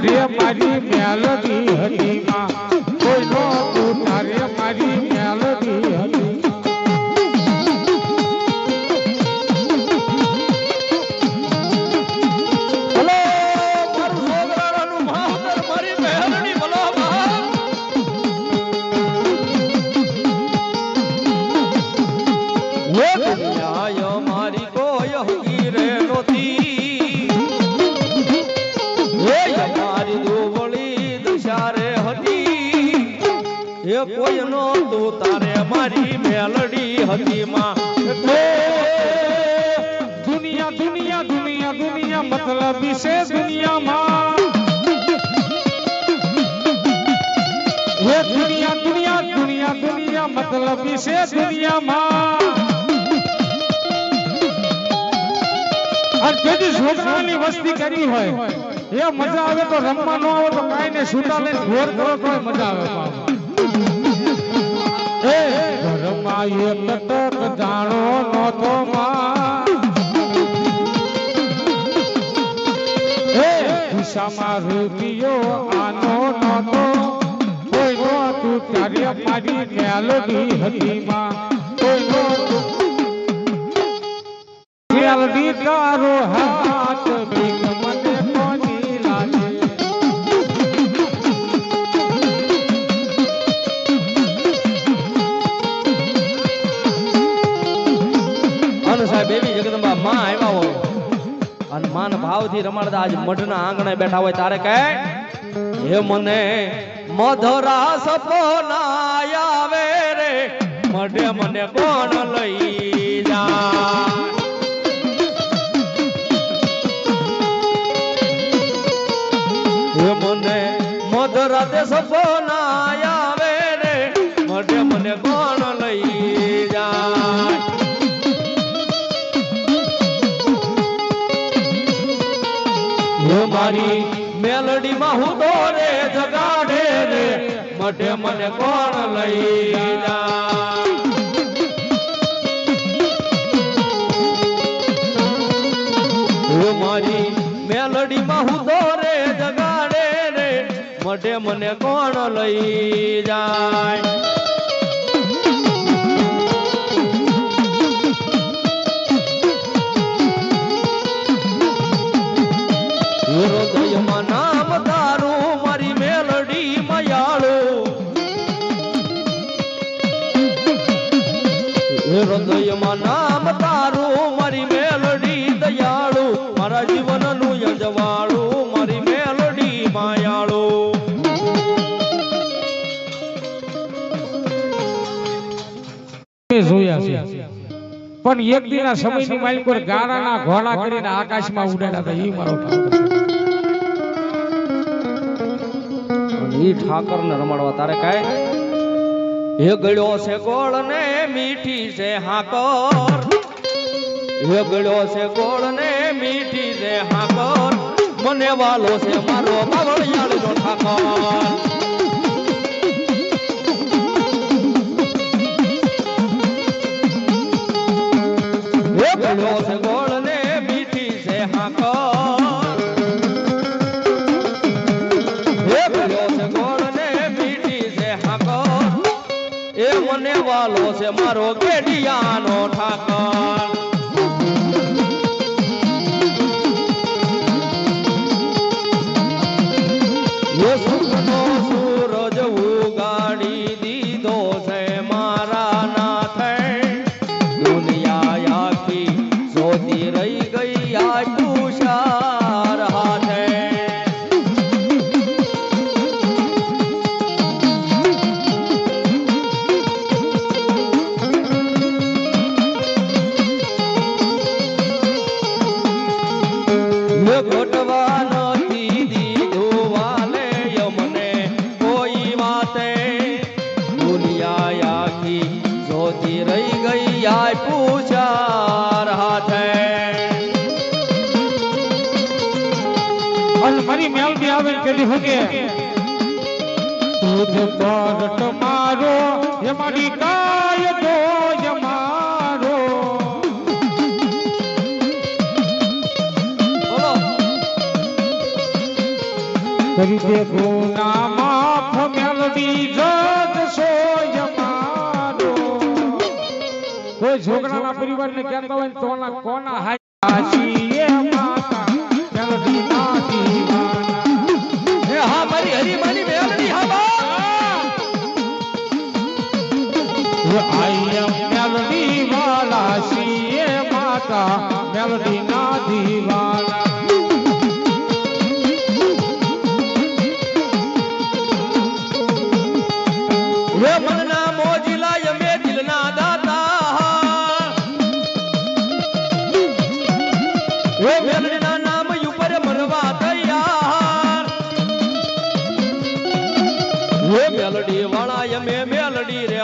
મારી મેલડી હતી. કોઈ નો તું તારે મારી મેલડી હતી માં. દુનિયા દુનિયા દુનિયા દુનિયા મતલબ છે દુનિયામાં. હે દુનિયા દુનિયા દુનિયા દુનિયા મતલબ છે દુનિયામાં. જેથી છોકરાની વસ્તી કરી હોય, એ મજા આવે તો રમવા ન આવે તો કાંઈ ને છૂટા લઈને ઘોર કરો તો મજા આવે. એ ઘરમાં એક તક હતી માન ભાવથી રમાડતા આજ મઢના આંગણે બેઠા હોય તારે કહે, હે મને મધરા સપના આવે રે, મઢે મને કોણ લઈ મઢે મને કોણ લઈ હે મારી મેલડી હું દોરે જગાડે રે મઢે મને કોણ લઈ જાય? હૃદયમાં નામ તારું મારી મેલડી દયાળુ મારા જીવનનું યજવાળું મારી મેલડી માયાળુ. જોયા છે. પણ એક દિના સમયની માલિક પર ગારાના ઘોડા કરીને આકાશમાં ઉડાડ્યા હતા. એ મારો છે. ઈ ઠાકર ને રમાડવા તારે કાય હે ગળ્યો છે ગોળ ને મીઠી છે હાકોર. ગળ્યો છે ગોળ ને મીઠી છે હાકોર. મને વાલો છે મારો બાવળિયાળો ઠાકોર. ઠાકર છે ગોળ વાલો છે મારો કેડિયાનો ઠાકર. અને મારી મેલડી આવે ને હકે? દૂધ પરટ મારો, એ મારી કાય દો મારો. બોલો. કરી દે ગુના માફ મેલડી જત સોય મારો. કોઈ છોકરાના પરિવારને કહેતા હોય તો કોના કોના હાચીએ માતા. મેલડી આઈ મેલડી વાલા સીએ માતા મેલડી ના દીવાના હે મનના મોજીલા યમે દિલના દાતા. હે મેલડીના નામ ઉપર મરવા તૈયાર. વે મેલડી વાળા યમે મેલડી રે